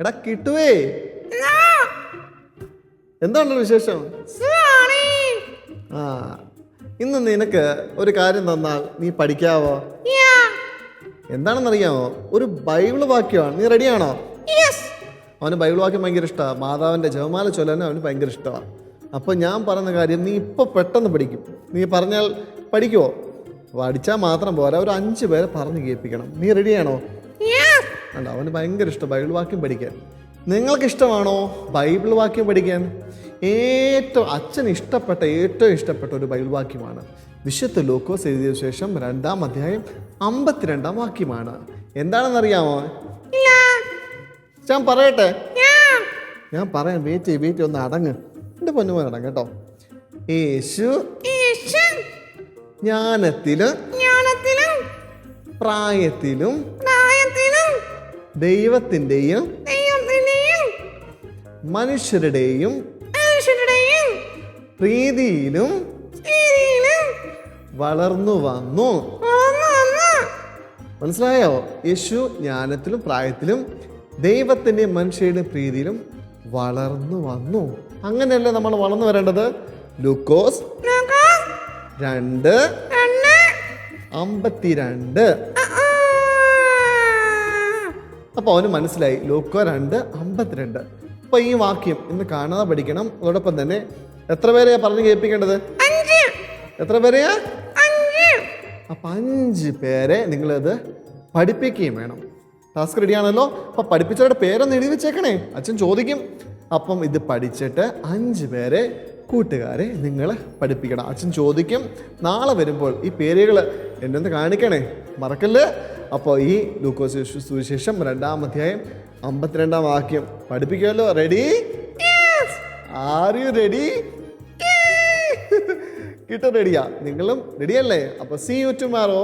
എടാ കിട്ടുവേ? എന്താണ് വിശേഷം? ആ ഇന്ന് നിനക്ക് ഒരു കാര്യം തന്നാൽ നീ പഠിക്കാവോ? എന്താണെന്നറിയാമോ? ഒരു ബൈബിൾ വാക്യമാണ്. നീ റെഡിയാണോ? അവന് ബൈബിൾ വാക്യം ഭയങ്കര ഇഷ്ടമാണ്. മാതാവിന്റെ ജവമാല ചൊല്ലാനും അവന് ഭയങ്കര ഇഷ്ടമാണ്. അപ്പോൾ ഞാൻ പറയുന്ന കാര്യം നീ ഇപ്പോൾ പെട്ടെന്ന് പഠിക്കും. നീ പറഞ്ഞാൽ പഠിക്കുമോ പഠിച്ചാൽ മാത്രം പോരാ. ഒരു അഞ്ച് പേരെ പറഞ്ഞ് കേൾപ്പിക്കണം. നീ റെഡിയാണോ? അല്ല അവന് ഭയങ്കര ഇഷ്ടം ബൈബിൾ വാക്യം പഠിക്കാൻ. നിങ്ങൾക്ക് ഇഷ്ടമാണോ ബൈബിൾ വാക്യം പഠിക്കാൻ? ഏറ്റവും അച്ഛൻ ഇഷ്ടപ്പെട്ട ഏറ്റവും ഇഷ്ടപ്പെട്ട ഒരു ബൈബിൾ വാക്യമാണ്. വിശുദ്ധ ലൂക്കോസ് എഴുതിയ ശേഷം രണ്ടാം അധ്യായം അമ്പത്തിരണ്ടാം വാക്യമാണ്. എന്താണെന്നറിയാമോ? ഞാൻ പറയട്ടെ? ഞാൻ. പറയാം വെയിറ്റ് ചെയ്യ് വെയിറ്റ് ഒന്ന് അടങ്ങ്. എന്റെ പൊന്നുമോൻ അടങ്ങ് കേട്ടോ. യേശു. ജ്ഞാനത്തിലും പ്രായത്തിലും ദൈവത്തിന്റെയും മനുഷ്യരുടെയും പ്രീതിയിലും വളർന്നു വന്നു. മനസ്സിലായോ? യേശു ജ്ഞാനത്തിലും പ്രായത്തിലും ദൈവത്തിന്റെയും മനുഷ്യരുടെ പ്രീതിയിലും വളർന്നു വന്നു. അങ്ങനെയല്ലേ നമ്മൾ വളർന്നു വരേണ്ടത്? ലൂക്കോസ് രണ്ട് അമ്പത്തിരണ്ട്. അപ്പോൾ അവന് മനസ്സിലായി. ലൂക്കോ രണ്ട് അമ്പത്തിരണ്ട്. അപ്പോൾ ഈ വാക്യം ഇന്ന് കാണാതെ പഠിക്കണം. അതോടൊപ്പം തന്നെ എത്ര പേരെയാ പറഞ്ഞു കേൾപ്പിക്കേണ്ടത്? എത്ര പേരെയാ? അപ്പം അഞ്ച് പേരെ നിങ്ങളിത് പഠിപ്പിക്കുകയും വേണം. ടാസ്ക് റെഡി ആണല്ലോ അപ്പം പഠിപ്പിച്ചവരുടെ പേരൊന്ന് എഴുതി വെച്ചേക്കണേ. അച്ഛൻ ചോദിക്കും. അപ്പം ഇത് പഠിച്ചിട്ട് അഞ്ച് പേരെ കൂട്ടുകാരെ നിങ്ങൾ പഠിപ്പിക്കണം. അച്ഛൻ ചോദിക്കും. നാളെ വരുമ്പോൾ ഈ പേരുകൾ എന്നെ ഒന്ന് കാണിക്കണേ. മറക്കല്ലേ? അപ്പോൾ ഈ ലൂക്കോസ് സുവിശേഷം രണ്ടാം അധ്യായം അമ്പത്തിരണ്ടാം വാക്യം. പഠിപ്പിക്കുമല്ലോ. റെഡി ആർ യു റെഡി കിട്ടും റെഡിയാ നിങ്ങളും റെഡിയല്ലേ അപ്പോൾ സി യു ടുമാറോ